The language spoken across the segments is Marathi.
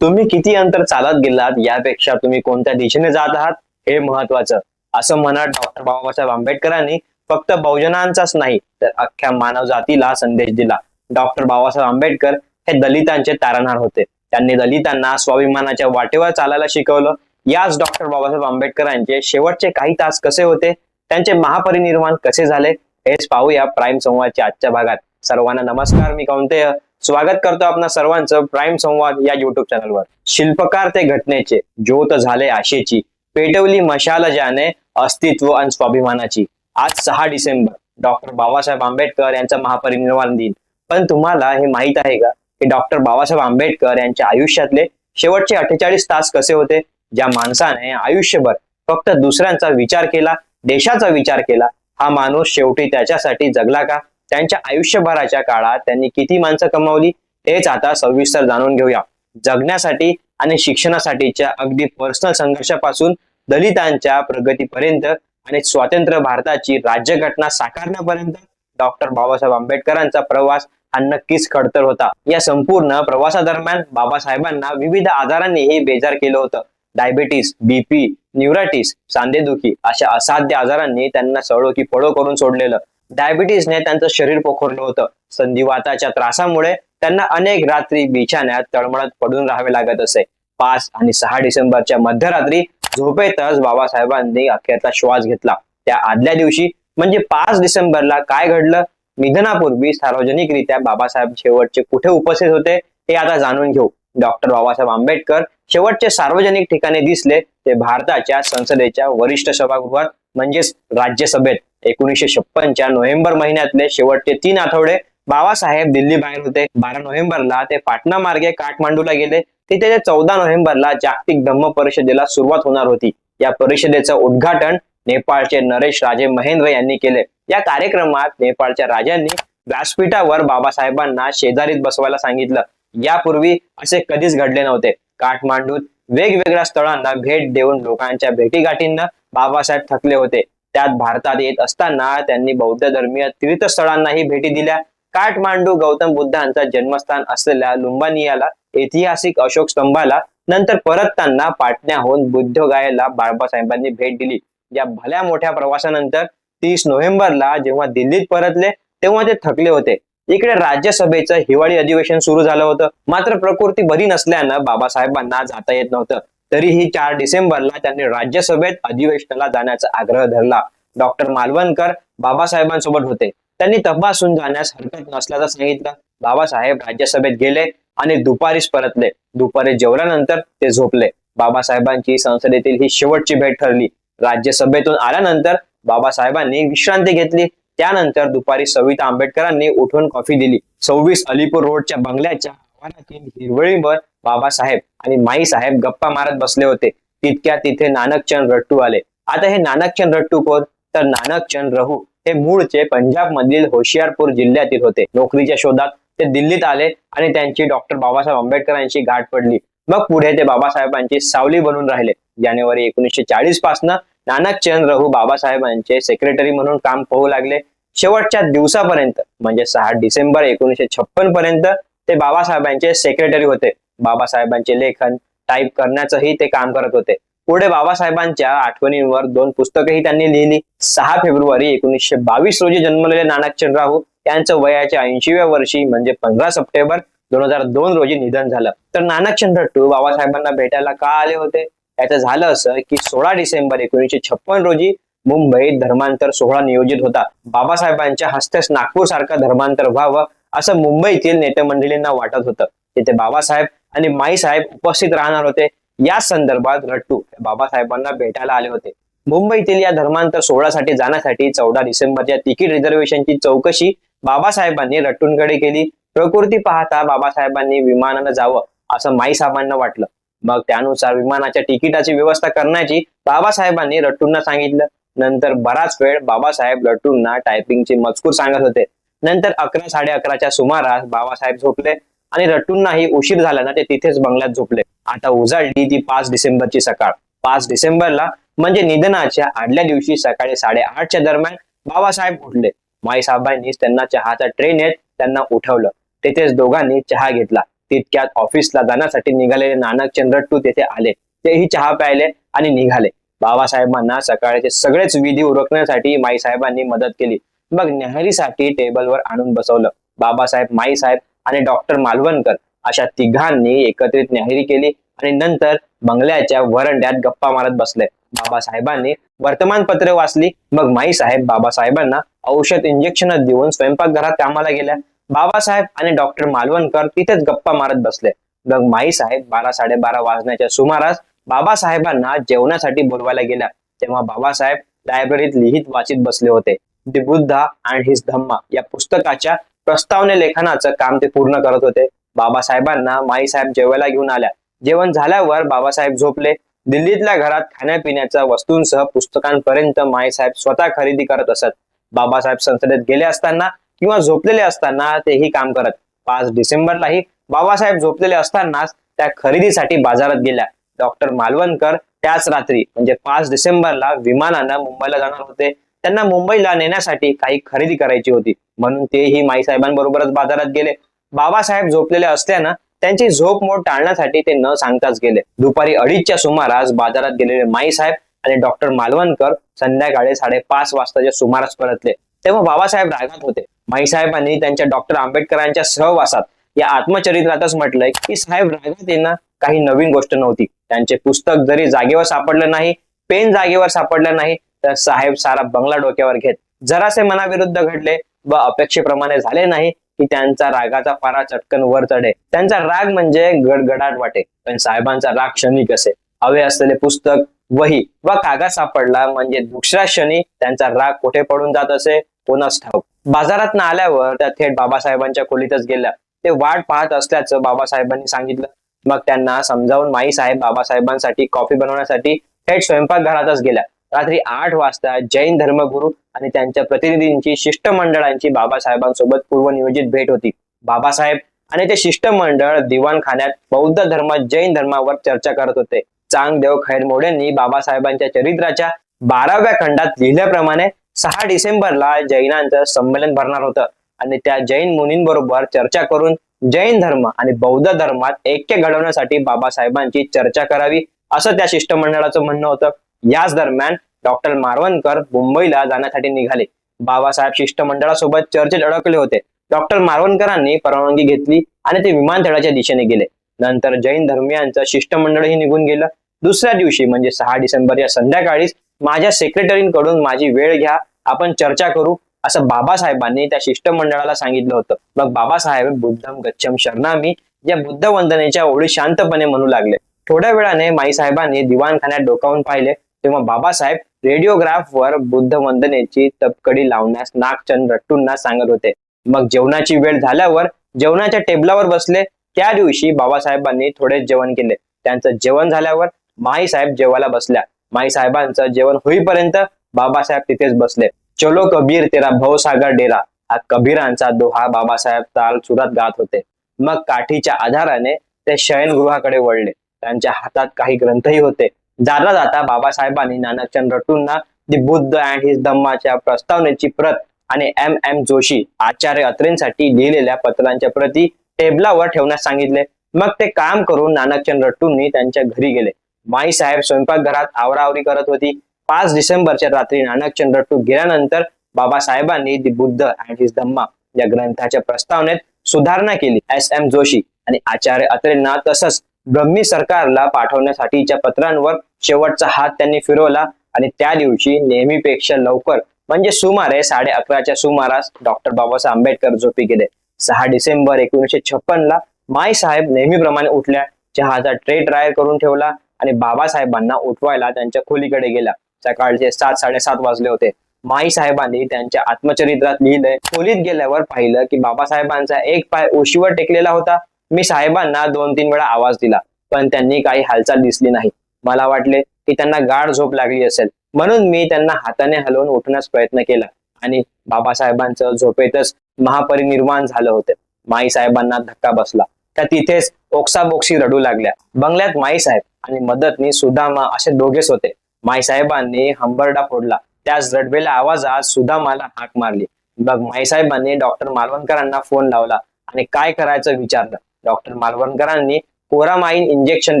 तुम्ही किती अंतर चालत गेलात यापेक्षा तुम्ही कोणत्या दिशेने जात आहात हे महत्वाचं. असं म्हणत डॉक्टर बाबासाहेब आंबेडकरांनी फक्त बहुजनांचाच नाही तर अख्ख्या मानव जातीला संदेश दिला. डॉक्टर बाबासाहेब आंबेडकर हे दलितांचे तारणहार होते. त्यांनी दलितांना स्वाभिमानाच्या वाटेवर चालायला शिकवलं. याच डॉक्टर बाबासाहेब आंबेडकरांचे शेवटचे काही तास कसे होते? त्यांचे महापरिनिर्वाण कसे झाले? हेच पाहूया प्राईम संवादच्या आजच्या भागात. सर्वांना नमस्कार मी कौंतेय. स्वागत करतो आपणा सर्वांचं प्राईम संवाद या युट्यूब चॅनलवर. शिल्पकार ते घटनेचे ज्योत झाले आशेची पेटवली मशाल ज्याने अस्तित्व आणि स्वाभिमानाची. आज सहा डिसेंबर डॉक्टर बाबासाहेब आंबेडकर यांचा महापरिनिर्वाण दिन. पण तुम्हाला हे माहीत आहे का की डॉक्टर बाबासाहेब आंबेडकर यांच्या आयुष्यातले शेवटचे अठ्ठेचाळीस तास कसे होते? ज्या माणसाने आयुष्यभर फक्त दुसऱ्यांचा विचार केला देशाचा विचार केला हा माणूस शेवटी त्याच्यासाठी जगला का? त्यांच्या आयुष्यभराच्या काळात त्यांनी किती माणसं कमावली तेच आता सविस्तर जाणून घेऊया. जगण्यासाठी आणि शिक्षणासाठीच्या अगदी पर्सनल संघर्षापासून दलितांच्या प्रगतीपर्यंत आणि स्वातंत्र्य भारताची राज्यघटना साकारण्यापर्यंत डॉक्टर बाबासाहेब आंबेडकरांचा प्रवास हा नक्कीच खडतर होता. या संपूर्ण प्रवासादरम्यान बाबासाहेबांना विविध आजारांनी हे बेजार केलं होतं. डायबिटीस बीपी न्युरायटिस सांधेदुखी अशा असाध्य आजारांनी त्यांना सळो की पळो करून सोडलेलं. डायबिटीसने त्यांचं शरीर पोखरलं होतं. संधिवाताच्या त्रासामुळे त्यांना अनेक रात्री बिछाण्यात तळमळत पडून राहावे लागत असे. पाच आणि सहा डिसेंबरच्या मध्यरात्री झोपेतच बाबासाहेबांनी अखेरचा श्वास घेतला. त्या आदल्या दिवशी म्हणजे पाच डिसेंबरला काय घडलं? निधनापूर्वी सार्वजनिकरित्या बाबासाहेब शेवटचे कुठे उपस्थित होते हे आता जाणून घेऊ. डॉक्टर बाबासाहेब आंबेडकर शेवटचे सार्वजनिक ठिकाणी दिसले ते भारताच्या संसदेच्या वरिष्ठ सभागृहात म्हणजेच राज्यसभेत एकोणीसशे छप्पनच्या नोव्हेंबर महिन्यातले शेवटचे तीन आठवडे बाबासाहेब दिल्ली बाहेर होते. बारा नोव्हेंबरला ते पाटणा मार्गे काठमांडूला गेले. तिथे ते चौदा नोव्हेंबरला जागतिक धम्म परिषदेला सुरुवात होणार होती. या परिषदेचं उद्घाटन नेपाळचे नरेश राजे महेंद्र यांनी केले. या कार्यक्रमात नेपाळच्या राजांनी व्यासपीठावर बाबासाहेबांना शेजारीत बसवायला सांगितलं. यापूर्वी असे कधीच घडले नव्हते. काठमांडूत वेगवेगळ्या स्थळांना भेट देऊन लोकांच्या भेटीगाठींना बाबासाहेब थकले होते. त्यात भारतात येत असताना त्यांनी बौद्ध धर्मीय तीर्थस्थळांनाही भेटी दिल्या. काठमांडू गौतम बुद्धांचा जन्मस्थान असलेल्या लुंबानियाला ऐतिहासिक अशोक स्तंभाला नंतर परतताना पाटण्याहून बुद्धगायला बाबासाहेबांनी भेट दिली. या भल्या मोठ्या प्रवासानंतर तीस नोव्हेंबरला जेव्हा दिल्लीत परतले तेव्हा ते थकले होते. इकडे राज्यसभेचं हिवाळी अधिवेशन सुरू झालं होतं. मात्र प्रकृती बरी नसल्यानं बाबासाहेबांना जाता येत नव्हतं. तरीही चार डिसेंबरला त्यांनी राज्यसभेत अधिवेशनाला जाण्याचा आग्रह धरला. डॉक्टर मालवणकर बाबासाहेबांसोबत होते. त्यांनी तपासून जाण्यास हरकत नसल्याचं सांगितलं. बाबासाहेब राज्यसभेत गेले आणि दुपारीच परतले. दुपारी जेवल्यानंतर ते झोपले. बाबासाहेबांची संसदेतील ही शेवटची भेट ठरली. राज्यसभेतून आल्यानंतर बाबासाहेबांनी विश्रांती घेतली. त्यानंतर दुपारी सविता आंबेडकरांनी उठून कॉफी दिली. सव्वीस अलीपूर रोडच्या बंगल्याच्या हिरवळीवर बाबासाहेब आणि माई साहेब गप्पा मारत बसले होते. तितक्या तिथे नानकचंद रट्टू आले. आता हे नानकचंद रट्टू कोण? तर नानकचंद रहू हे मूळचे पंजाब मधील होशियारपूर जिल्ह्यातील होते. नोकरीच्या शोधात ते दिल्लीत आले आणि त्यांची डॉक्टर बाबासाहेब आंबेडकरांची गाठ पडली. मग पुढे ते बाबासाहेबांची सावली बनून राहिले. जानेवारी एकोणीसशे चाळीस पासनं नानकचंद रहू बाबासाहेबांचे सेक्रेटरी म्हणून काम पाहू लागले. शेवटच्या दिवसापर्यंत म्हणजे सहा डिसेंबर एकोणीसशे छप्पन पर्यंत ते बाबासाहेबांचे सेक्रेटरी होते. बाबासाहेबांचे लेखन टाईप करण्याचंही ते काम करत होते. पुढे बाबासाहेबांच्या आठवणींवर दोन पुस्तकही त्यांनी लिहिली. सहा फेब्रुवारी एकोणीसशे बावीस रोजी जन्मलेले नानकचंद राहू यांचं वयाच्या ऐंशीव्या वर्षी म्हणजे पंधरा सप्टेंबर दोन हजार दोन रोजी निधन झालं. तर नानकचंद टू बाबासाहेबांना भेटायला का आले होते? याचं झालं असं की सोळा डिसेंबर एकोणीसशे छप्पन रोजी मुंबईत धर्मांतर सोहळा नियोजित होता. बाबासाहेबांच्या हस्तेच नागपूर सारखं धर्मांतर व्हावं असं मुंबईतील नेते मंडळींना वाटत होतं. तिथे बाबासाहेब आणि माई साहेब उपस्थित राहणार होते. या संदर्भात रट्टू बाबासाहेबांना भेटायला आले होते. मुंबईतील या धर्मांतर सोहळ्यासाठी जाण्यासाठी चौदा डिसेंबरच्या तिकीट रिझर्वेशनची चौकशी बाबासाहेबांनी रट्टूंकडे केली. प्रकृती पाहता बाबासाहेबांनी विमानानं जावं असं माईसाहेबांना वाटलं. मग त्यानुसार विमानाच्या तिकिटाची व्यवस्था करण्याची बाबासाहेबांनी रट्टूंना सांगितलं. नंतर बराच वेळ बाबासाहेब रट्टूंना टायपिंगचे मजकूर सांगत होते. नंतर अकरा साडे अकराच्या सुमारास बाबासाहेब झोपले आणि रट्टूंनाही उशीर झाला ना ते तिथेच बंगल्यात झोपले. आता उजाडली ती पाच डिसेंबरची सकाळ. पाच डिसेंबरला म्हणजे निधनाच्या आदल्या दिवशी सकाळी साडेआठच्या दरम्यान बाबासाहेब उठले. माईसाहेबांनीच त्यांना चहाचा ट्रेन येत त्यांना उठवलं. तेथेच दोघांनी चहा घेतला. तितक्यात ऑफिसला जाण्यासाठी निघालेले नानक चंद्रट्टू तेथे आले. तेही चहा प्यायले आणि निघाले. बाबासाहेबांना सकाळचे सगळेच विधी उरकण्यासाठी माईसाहेबांनी मदत केली. मग न्याहारीसाठी टेबलवर आणून बसवलं. बाबासाहेब माईसाहेब आणि डॉक्टर मालवणकर अशा तिघांनी एकत्रित न्याहारी केली आणि नंतर बंगल्याच्या वरंड्यात गप्पा मारत बसले. बाबासाहेबांनी वर्तमानपत्रे वाचली. मग माई साहेब बाबासाहेबांना औषध इंजेक्शन देऊन स्वयंपाकघरात कामाला गेल्या. बाबासाहेब आणि डॉक्टर मालवणकर तिथेच गप्पा मारत बसले. मग माई साहेब बारा साडेबारा वाजण्याच्या सुमारास बाबासाहेबांना जेवणासाठी बोलवायला गेल्या. तेव्हा बाबासाहेब लायब्ररीत लिहित वाचित बसले होते. दि बुद्धा अँड हिज धम्मा. या पुस्तकाच्या प्रस्तावने लेखनाचं काम ते पूर्ण करत होते. बाबासाहेबांना माईसाहेब जेवायला घेऊन आल्या. जेवण झाल्यावर बाबासाहेब झोपले. दिल्लीतल्या घरात खाण्यापिण्याच्या वस्तूंसह पुस्तकांपर्यंत माईसाहेब स्वतः खरेदी करत असत. बाबासाहेब संसदेत गेले असताना किंवा झोपलेले असताना तेही काम करत. पाच डिसेंबरलाही बाबासाहेब झोपलेले असतानाच त्या खरेदीसाठी बाजारात गेल्या. डॉक्टर मालवणकर त्याच रात्री म्हणजे पाच डिसेंबरला विमानानं मुंबईला जाणार होते. त्यांना मुंबईला नेण्यासाठी काही खरेदी करायची होती. म्हणून तेही माईसाहेबांबरोबरच बाजारात गेले. बाबासाहेब झोपलेले असल्यानं त्यांची झोप मोड टाळण्यासाठी ते न सांगताच गेले. दुपारी अडीचच्या सुमारास बाजारात गेलेले माईसाहेब आणि डॉक्टर मालवणकर संध्याकाळी साडेपाच वाजताच्या सुमारास परतले. तेव्हा बाबासाहेब रागात होते. माईसाहेबांनी त्यांच्या डॉक्टर आंबेडकरांच्या सहवासात या आत्मचरित्रातच म्हटलंय की साहेब रागात येणं काही नवीन गोष्ट नव्हती. त्यांचे पुस्तक जरी जागेवर सापडलं नाही पेन जागेवर सापडलं नाही तर साहेब सारा बंगला डोक्यावर घेत जरासे मनाविरुद्ध घडले व अपेक्षेप्रमाणे झाले नाही की त्यांचा रागाचा पारा चटकन वर चढे. त्यांचा राग म्हणजे गडगडाट वाटे. पण साहेबांचा राग क्षणिक असे. हवे असलेले पुस्तक वही व कागद सापडला म्हणजे दुसऱ्या क्षणी त्यांचा राग कुठे पडून जात असे? कोणास ठाऊक. बाजारात न आल्यावर त्या थेट बाबासाहेबांच्या खोलीतच गेल्या. ते वाट पाहत असल्याचं बाबासाहेबांनी सांगितलं. मग त्यांना समजावून माई साहेब बाबासाहेबांसाठी कॉफी बनवण्यासाठी थेट स्वयंपाकघरातच गेल्या. रात्री आठ वाजता जैन धर्मगुरू आणि त्यांच्या प्रतिनिधींची शिष्टमंडळांची बाबासाहेबांसोबत पूर्वनियोजित भेट होती. बाबासाहेब आणि ते शिष्टमंडळ दिवाणखान्यात बौद्ध धर्म जैन धर्मावर चर्चा करत होते. चांगदेव खैरमोडेंनी बाबासाहेबांच्या चरित्राच्या बाराव्या खंडात लिहिल्याप्रमाणे सहा डिसेंबरला जैनांचं संमेलन भरणार होतं आणि त्या जैन मुनींबरोबर चर्चा करून जैन धर्म आणि बौद्ध धर्मात ऐक्य घडवण्यासाठी बाबासाहेबांची चर्चा करावी असं त्या शिष्टमंडळाचं म्हणणं होतं. याच दरम्यान डॉक्टर मारवणकर मुंबईला जाण्यासाठी निघाले. बाबासाहेब शिष्टमंडळासोबत चर्चेत अडकले होते. डॉक्टर मारवणकरांनी परवानगी घेतली आणि ते विमानतळाच्या दिशेने गेले. नंतर जैन धर्मियांचं शिष्टमंडळही निघून गेलं. दुसऱ्या दिवशी म्हणजे सहा डिसेंबर या संध्याकाळीच माझ्या सेक्रेटरींकडून माझी वेळ घ्या आपण चर्चा करू असं बाबासाहेबांनी त्या शिष्टमंडळाला सांगितलं होतं. मग बाबासाहेब बुद्धम गच्छम शरणामी या बुद्ध वंदनेच्या ओळी शांतपणे म्हणू लागले. थोड्या वेळाने माईसाहेबांनी दिवाणखान्यात डोकावून पाहिले. तेव्हा बाबासाहेब रेडिओग्राफवर बुद्ध वंदनेची तपकडी लावण्यास नागचंद रट्टूंना सांगत होते. मग जेवणाची वेळ झाल्यावर जेवणाच्या टेबलावर बसले. त्या दिवशी बाबासाहेबांनी थोडे जेवण केले. त्यांचं जेवण झाल्यावर माई साहेब जेवायला बसल्या. माई साहेबांचं जेवण होईपर्यंत बाबासाहेब तिथेच बसले. चलो कबीर तेरा भवसागर डेरा. हा कबीरांचा दोहा बाबासाहेब ताल सुरात गात होते. मग काठीच्या आधाराने ते शयनगृहाकडे वळले. त्यांच्या हातात काही ग्रंथही होते. जाता जाता बाबासाहेबांनी नानकचंद रटूंना दी बुद्ध अँड हिज धम्माच्या प्रस्तावनेची प्रत आणि एम एम जोशी आचार्य अत्रेंसाठी लिहिलेल्या पत्रांच्या प्रती टेबलावर ठेवण्यास सांगितले. मग ते काम करून नानकचंद रट्टूंनी त्यांच्या घरी गेले. माई साहेब स्वयंपाकघरात आवराआवरी करत होती. पाच डिसेंबरच्या रात्री नानकचंद रट्टू गेल्यानंतर बाबासाहेबांनी the Buddha and his Dhamma या ग्रंथाच्या प्रस्तावनेत सुधारणा केली. एस एम जोशी आणि आचार्य अत्रेंना तसंच ब्रह्मी सरकारला पाठवण्यासाठीच्या पत्रांवर शेवटचा हात त्यांनी फिरवला आणि त्या दिवशी नेहमीपेक्षा लवकर म्हणजे सुमारे साडे अकराच्या सुमारास डॉक्टर बाबासाहेब आंबेडकर झोपी गेले. सहा डिसेंबर एकोणीशे छप्पन ला माई साहेब नेहमीप्रमाणे उठल्या चहाचा ट्रे ड्रायर करून ठेवला आणि बाबासाहेबांना उठवायला त्यांच्या खोलीकडे गेला. सकाळचे सात साडेसात वाजले होते. माई साहेबांनी त्यांच्या आत्मचरित्रात लिहिलंय खोलीत गेल्यावर पाहिलं की बाबासाहेबांचा एक पाय उशीवर टेकलेला होता. मी साहेबांना दोन तीन वेळा आवाज दिला पण त्यांनी काही हालचाल दिसली नाही. मला वाटले की त्यांना गाढ झोप लागली असेल. म्हणून मी त्यांना हाताने हलवून उठण्यास प्रयत्न केला आणि बाबासाहेबांचं झोपेतच महापरिनिर्वाण झालं होतं. माई साहेबांना धक्का बसला. त्या तिथेच ओक्साबोक्सी रडू लागल्या. बंगल्यात माई साहेब आणि मदतनी सुदामा असे दोघेच होते. माई साहेबांनी हंबरडा फोडला. त्याच रडवेल्या आवाजात सुदामाला हाक मारली. मग माई साहेबांनी डॉक्टर मालवणकरांना फोन लावला आणि काय करायचं विचारलं. डॉक्टर मालवणकरांनी कोरामाइन इंजेक्शन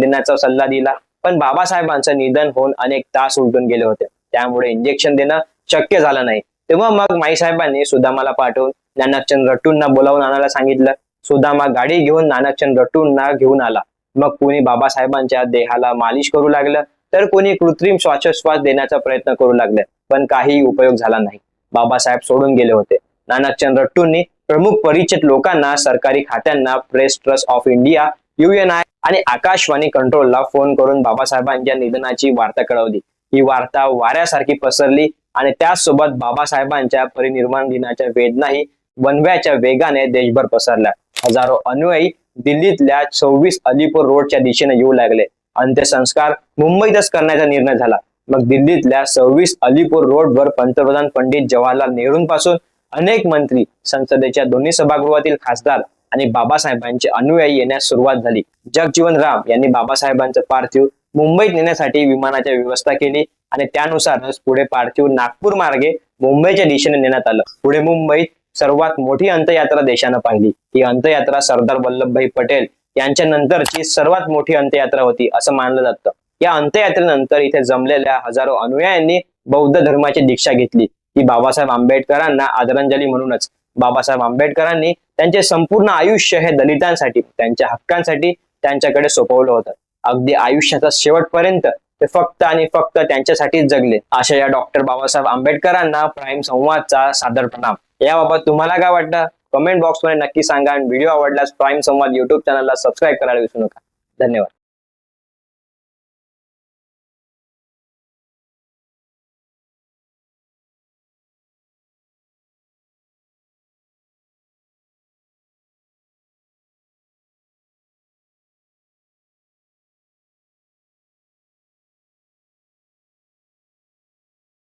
देण्याचा सल्ला दिला. पण बाबासाहेबांचं निधन होऊन अनेक तास उलटून गेले होते. त्यामुळे इंजेक्शन देणं शक्य झालं नाही. तेव्हा मग माईसाहेबांनी सुदामाला पाठवून नानकचंद रट्टूंना बोलावून आणायला सांगितलं. सुदामा गाडी घेऊन नानकचंद रट्टूंना घेऊन आला. मग कोणी बाबासाहेबांच्या देहाला मालिश करू लागलं तर कोणी कृत्रिम श्वासोश्वास देण्याचा प्रयत्न करू लागले. पण काही उपयोग झाला नाही. बाबासाहेब सोडून गेले होते. नानकचंद रट्टूंनी प्रमुख परिचित लोकांना सरकारी खात्यांना press trust of India UNI आणि आकाशवाणी कंट्रोलला फोन करून बाबासाहेबांच्या निधनाची वार्ता कळवली. ही वार्ता वाऱ्यासारखी पसरली आणि त्याचसोबत बाबासाहेबांच्या परिनिर्वाण दिनाच्या वेदनाही वनव्याच्या वेगाने देशभर पसरल्या. हजारो अनुयायी दिल्लीतल्या सव्वीस अलीपूर रोडच्या दिशेने येऊ लागले. अंत्यसंस्कार मुंबईतच करण्याचा निर्णय झाला. मग दिल्लीतल्या सव्वीस अलीपूर रोडवर पंतप्रधान पंडित जवाहरलाल नेहरूंपासून अनेक मंत्री संसदेच्या दोन्ही सभागृहातील खासदार आणि बाबासाहेबांचे अनुयायी येण्यास सुरुवात झाली. जगजीवन राम यांनी बाबासाहेबांचं पार्थिव मुंबईत नेण्यासाठी विमानाची व्यवस्था केली आणि त्यानुसारच पुढे पार्थिव नागपूर मार्गे मुंबईच्या दिशेने नेण्यात आलं. पुढे मुंबईत सर्वात मोठी अंत्ययात्रा देशानं पाहिली. ही अंत्ययात्रा सरदार वल्लभभाई पटेल यांच्या नंतरची सर्वात मोठी अंत्ययात्रा होती असं मानलं जातं. या अंत्ययात्रेनंतर इथे जमलेल्या हजारो अनुयायांनी बौद्ध धर्माची दीक्षा घेतली. की बाबासाहेब आंबेडकरांना आदरांजली म्हणूनच बाबासाहेब आंबेडकरांनी त्यांचे संपूर्ण आयुष्य हे दलितांसाठी त्यांच्या हक्कांसाठी त्यांच्याकडे सोपवलं होतं. अगदी आयुष्याचा शेवटपर्यंत ते फक्त आणि फक्त त्यांच्यासाठीच जगले. अशा या डॉक्टर बाबासाहेब आंबेडकरांना प्राईम संवादचा सादर प्रणाम. याबाबत तुम्हाला काय वाटतं? कमेंट बॉक्समध्ये नक्की सांगा आणि व्हिडिओ आवडल्यास प्राईम संवाद युट्यूब चॅनलला सबस्क्राईब करायला विसरू नका. धन्यवाद.